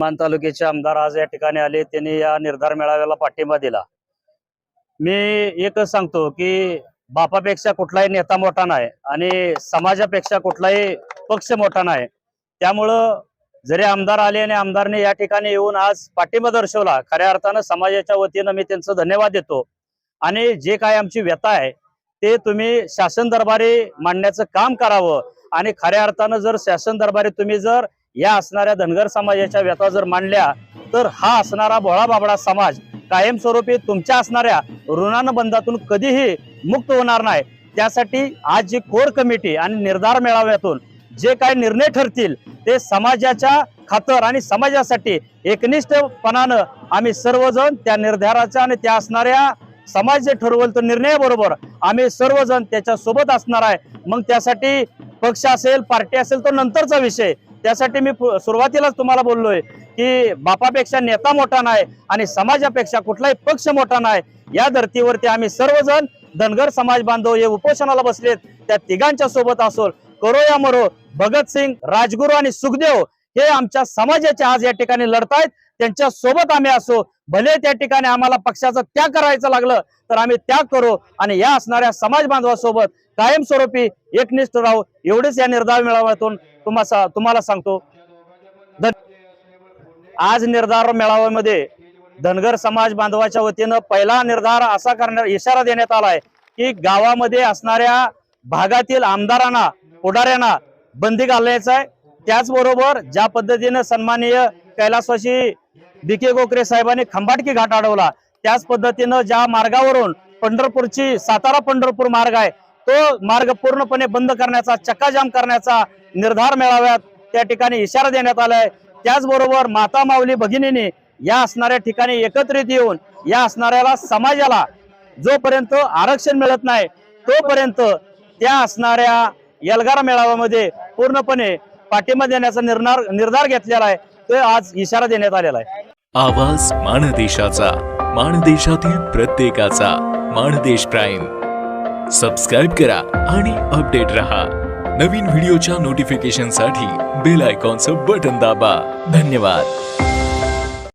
मान तालुक्याचे आमदार आज या ठिकाणी आले. त्यांनी या निर्धार मेळाव्याला पाठिंबा दिला. मी एकच सांगतो की बापापेक्षा कुठलाही नेता मोठा नाही आणि समाजापेक्षा कुठलाही पक्ष मोठा नाही. त्यामुळं जरी आमदार आले आणि आमदारने या ठिकाणी येऊन आज पाठिंबा दर्शवला खऱ्या अर्थानं समाजाच्या वतीनं मी त्यांचं धन्यवाद देतो. आणि जे काय आमची व्यथा आहे ते तुम्ही शासन दरबारी मांडण्याचं काम करावं. आणि खऱ्या अर्थानं जर शासन दरबारी तुम्ही जर या असणाऱ्या धनगर समाजाच्या व्यथा जर मांडल्या तर हा असणारा भोळा बाबडा समाज कायमस्वरूपी तुमच्या असणाऱ्या ऋणानुबंधातून कधीही मुक्त होणार नाही. त्यासाठी आज जी कोर कमिटी आणि निर्धार मेळाव्यातून जे काही निर्णय ठरतील ते समाजाच्या खातर आणि समाजासाठी एकनिष्ठपणानं आम्ही सर्वजण त्या निर्धाराच्या आणि त्या असणाऱ्या समाज जे ठरवल तर निर्णयाबरोबर आम्ही सर्वजण त्याच्यासोबत असणार आहे. मग त्यासाठी पक्ष असेल पार्टी असेल तो नंतरचा विषय. त्यासाठी मी पु- सुरुवातीलाच तुम्हाला बोललोय की बापापेक्षा नेता मोठा नाही आणि समाजापेक्षा कुठलाही पक्ष मोठा नाही या धर्तीवरती आम्ही सर्वजण धनगर समाज बांधव हे उपोषणाला बसलेत. त्या तिघांच्या सोबत असो करो या मरो भगतसिंग राजगुरू आणि सुखदेव हे आमच्या समाजाचे आज या ठिकाणी लढतायत. त्यांच्यासोबत आम्ही असो भले त्या ठिकाणी आम्हाला पक्षाचा त्याग करायचं लागलं तर आम्ही त्याग करू आणि या असणाऱ्या समाज बांधवासोबत कायमस्वरूपी एकनिष्ठ राहू एवढेच या निर्धार मेळाव्यातून तुम्हाला तुम्हाला सांगतो. आज निर्धार मेळाव्यामध्ये धनगर समाज बांधवाच्या वतीनं पहिला निर्धार असा करण्यात इशारा देण्यात आलाय की गावामध्ये असणाऱ्या भागातील आमदारांना पुढाऱ्यांना बंदी घालायचा आहे. त्याचबरोबर ज्या पद्धतीनं सन्माननीय कैलासवाशी बिके गोखरे साहेबांनी खंबाटकी घाट अडवला त्याच पद्धतीनं ज्या मार्गावरून पंढरपूरची सातारा पंढरपूर मार्ग आहे तो मार्ग पूर्णपणे बंद करण्याचा चक्काजाम करण्याचा निर्धार मेळाव्यात त्या ठिकाणी इशारा देण्यात आलाय. त्याचबरोबर माता माऊली भगिनीने या असणाऱ्या ठिकाणी एकत्रित येऊन या असणाऱ्याला समाजाला जोपर्यंत आरक्षण मिळत नाही तोपर्यंत त्या असणाऱ्या यलगार मेळाव्यामध्ये पूर्णपणे पाठिंबा देण्याचा निर्धार निर्धार घेतलेला आहे. ते आज इशारा देण्यात आलेला आहे. आवाज माणदेशाचा माणदेशातील प्रत्येकाचा माणदेश प्राईम. सबस्क्राईब करा आणि अपडेट रहा. नवीन व्हिडिओच्या नोटिफिकेशनसाठी बेल आयकॉनचं बटन दाबा. धन्यवाद.